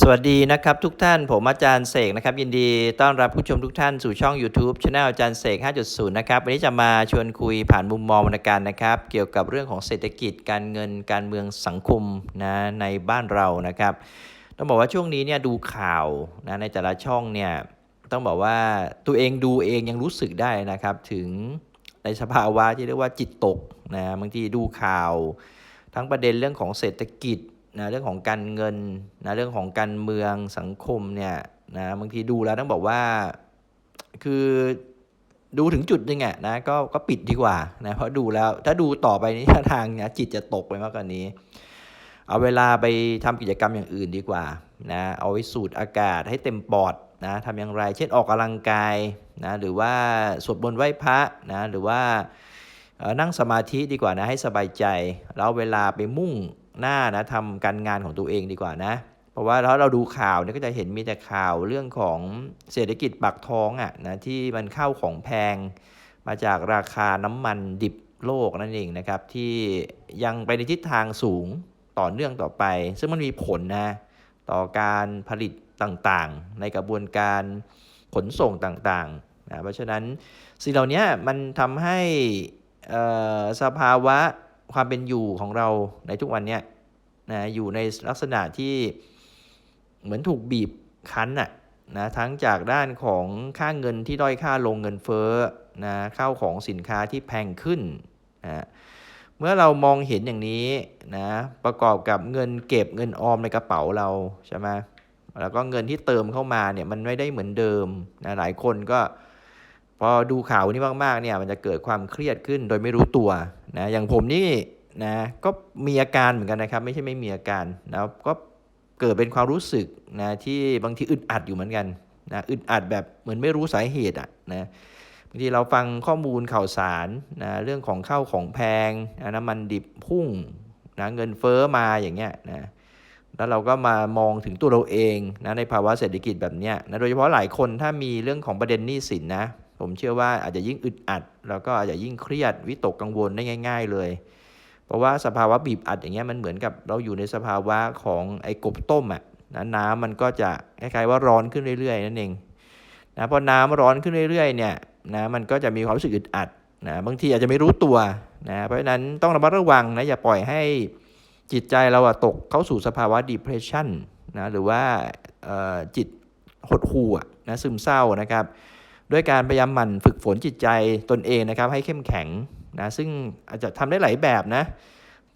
สวัสดีนะครับทุกท่านผมอาจารย์เสกนะครับยินดีต้อนรับผู้ชมทุกท่านสู่ช่อง YouTube c h anel อาจารย์เสก 5.0 นะครับวันนี้จะมาชวนคุยผ่านมุมมองวรรณการนะครับ เกี่ยวกับเรื่องของเศรษฐกิจการเงินการเมืองสังคมนะในบ้านเรานะครับต้องบอกว่าช่วงนี้เนี่ยดูข่าวนะในแต่ละช่องเนี่ยต้องบอกว่าตัวเองดูเองยังรู้สึกได้นะครับ ถึงในสภาวะที่เรียกว่าจิตตกนะบางทีดูข่าว ทั้งประเด็นเรื่องของเศรษฐกิจ นะเรื่องของการเงินนะเรื่องของการเมืองสังคมเนี่ยนะบางทีดูแล้วต้องบอกว่าคือดูถึงจุดนึงอะนะก็ก็ปิดดีกว่านะเพราะดูแล้วถ้าดูต่อไปนี้ท่าทางเนี่ยจิตจะตกไปมากกว่านี้ เอาเวลาไปทำกิจกรรมอย่างอื่นดีกว่านะเอาไว้สูดอากาศให้เต็มปอดนะทำอย่างไรเช่นออกกำลังกายนะหรือว่าสวดมนต์ไหว้พระนะหรือว่านั่งสมาธิดีกว่านะให้สบายใจแล้วเอาเวลาไปมุ่ง หน้านะทำการงานของตัวเองดีกว่านะ เพราะว่าถ้าเราดูข่าวเนี่ยก็จะเห็นมีแต่ข่าวเรื่องของเศรษฐกิจปากท้องอะนะที่มันเข้าของแพง มาจากราคาน้ำมันดิบโลกนั่นเองนะครับ ที่ยังไปในทิศทางสูงต่อเนื่องต่อไป ซึ่งมันมีผลนะต่อการผลิตต่างๆ ในกระบวนการขนส่งต่างๆนะเพราะฉะนั้นสิ่งเหล่านี้มันทำให้สภาวะ ความเป็นอยู่ของเราในทุกวันเนี้ยนะอยู่ในลักษณะที่เหมือนถูกบีบคั้นอะนะทั้งจากด้านของค่าเงินที่ด้อยค่าลงเงินเฟ้อนะข้าวของสินค้าที่แพงขึ้นนะเมื่อเรามองเห็นอย่างนี้นะประกอบกับเงินเก็บเงินออมในกระเป๋าเราใช่ไหมแล้วก็เงินที่เติมเข้ามาเนี่ยมันไม่ได้เหมือนเดิมนะหลายคนก็พอดูข่าวนี้มากๆเนี่ยมันจะเกิดความเครียดขึ้นโดยไม่รู้ตัว นะอย่างผมนี่นะก็มีอาการเหมือนกันนะครับ ไม่ใช่ไม่มีอาการนะก็เกิดเป็นความรู้สึกนะที่บางทีอึดอัดอยู่เหมือนกันนะอึดอัดแบบเหมือนไม่รู้สาเหตุอะนะบางทีเราฟังข้อมูลข่าวสารนะเรื่องของข้าวของแพงนะน้ำมันดิบพุ่งนะเงินเฟ้อมาอย่างเงี้ยนะแล้วเราก็มามองถึงตัวเราเองนะในภาวะเศรษฐกิจแบบเนี้ยนะโดยเฉพาะหลายคนถ้ามีเรื่องของประเด็นหนี้สินนะ ผมเชื่อว่าอาจจะยิ่งอึดอัด แล้วก็อาจจะยิ่งเครียดวิตกกังวลได้ง่าย ๆ เลย เพราะว่าสภาวะบีบอัดอย่างเงี้ยมันเหมือนกับเราอยู่ในสภาวะของไอ้กบต้มอะนะน้ำมันก็จะคล้ายๆว่าร้อนขึ้นเรื่อยๆนั่นเองนะพอน้ำร้อนขึ้นเรื่อยๆเนี่ยนะมันก็จะมีความรู้สึกอึดอัดนะบางทีอาจจะไม่รู้ตัวนะเพราะฉะนั้นต้องระมัดระวังนะอย่าปล่อยให้จิตใจเราอะตกเข้าสู่สภาวะ depression นะหรือว่าจิตหดหู่นะซึมเศร้านะครับ ด้วยการพยายามหมั่นฝึกฝนจิตใจตนเองนะครับ ให้เข้มแข็งนะซึ่งอาจจะทำได้หลายแบบนะ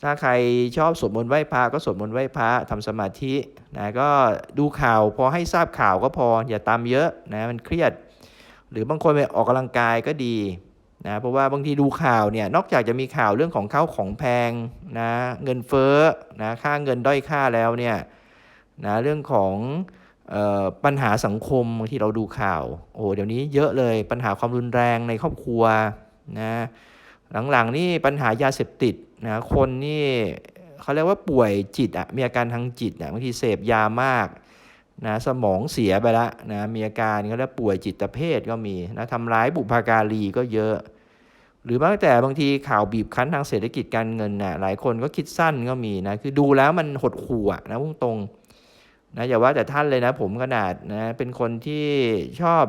ถ้าใครชอบสวดมนต์ไหว้พระก็สวดมนต์ไหว้พระทำสมาธินะก็ดูข่าวพอให้ทราบข่าวก็พออย่าตามเยอะนะมันเครียด หรือบางคนไปออกกำลังกายก็ดีนะเพราะว่าบางทีดูข่าวเนี่ยนอกจากจะมีข่าวเรื่องของข้าวของแพงนะเงินเฟ้อนะค่าเงินด้อยค่าแล้วเนี่ยนะเรื่องของ ปัญหาสังคมที่เราดูข่าว โอ้เดี๋ยวนี้เยอะเลยปัญหาความรุนแรงในครอบครัวนะหลังๆนี่ปัญหายาเสพติดนะคนนี่เขาเรียกว่าป่วยจิตอะมีอาการทางจิตอะบางทีเสพยามากนะสมองเสียไปละนะมีอาการเขาเรียกป่วยจิตเภทก็มีนะทำร้ายบุพการีก็เยอะ หรือแม้แต่บางทีข่าวบีบคั้นทางเศรษฐกิจการเงินน่ะหลายคนก็คิดสั้นก็มีนะคือดูแล้วมันหดหู่นะพุ่งตรงๆ นะอย่าว่าแต่ท่านเลยนะ ผมขนาดนะเป็นคนที่ชอบ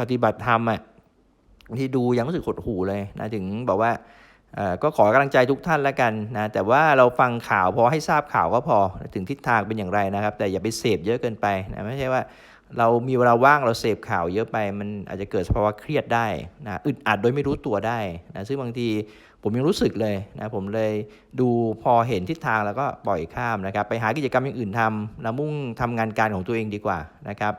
ปฏิบัติธรรมอะที่ดูยังรู้สึกหดหู่เลยนะถึงบอกว่าอ่อก็ขอกำลังใจทุกท่านแล้วกันนะแต่ว่าเราฟังข่าวพอให้ทราบข่าวก็พอถึงทิศทางเป็นอย่างไรนะครับ แต่อย่าไปเสพเยอะเกินไปนะไม่ใช่ว่า เรามีเวลาว่างเราเสพข่าวเยอะไปมันอาจจะเกิดสภาวะเครียดได้นะอึดอัดโดยไม่รู้ตัวได้นะซึ่งบางทีผมยังรู้สึกเลยนะผมเลยดูพอเห็นทิศทางแล้วก็ปล่อยข้ามนะครับ ไปหากิจกรรมอย่างอื่นทำแล้วมุ่งทำงานการของตัวเองดีกว่านะครับ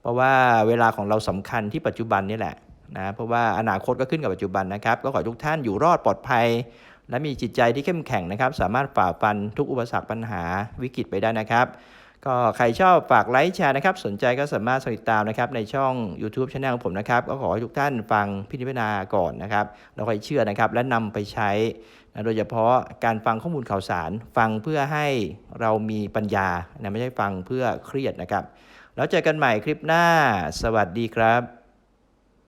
เพราะว่าเวลาของเราสำคัญที่ปัจจุบันนี่แหละนะเพราะว่าอนาคตก็ขึ้นกับปัจจุบันนะครับ ก็ขอทุกท่านอยู่รอดปลอดภัย และมีจิตใจที่เข้มแข็งนะครับ สามารถฝ่าฟันทุกอุปสรรคปัญหาวิกฤตไปได้นะครับ ก็ใครชอบฝากไลค์แชร์นะครับ สนใจก็สามารถติดตามนะครับในช่อง YouTube ช anel ของผมนะครับ ก็ขอให้ทุกท่านฟังพิจารณาก่อนนะครับ แล้วค่อยเชื่อนะครับ และนำไปใช้นะโดยเฉพาะการฟังข้อมูลข่าวสาร ฟังเพื่อให้เรามีปัญญานะไม่ใช่ฟังเพื่อเครียดนะครับ แล้วเจอกันใหม่คลิปหน้า สวัสดีครับ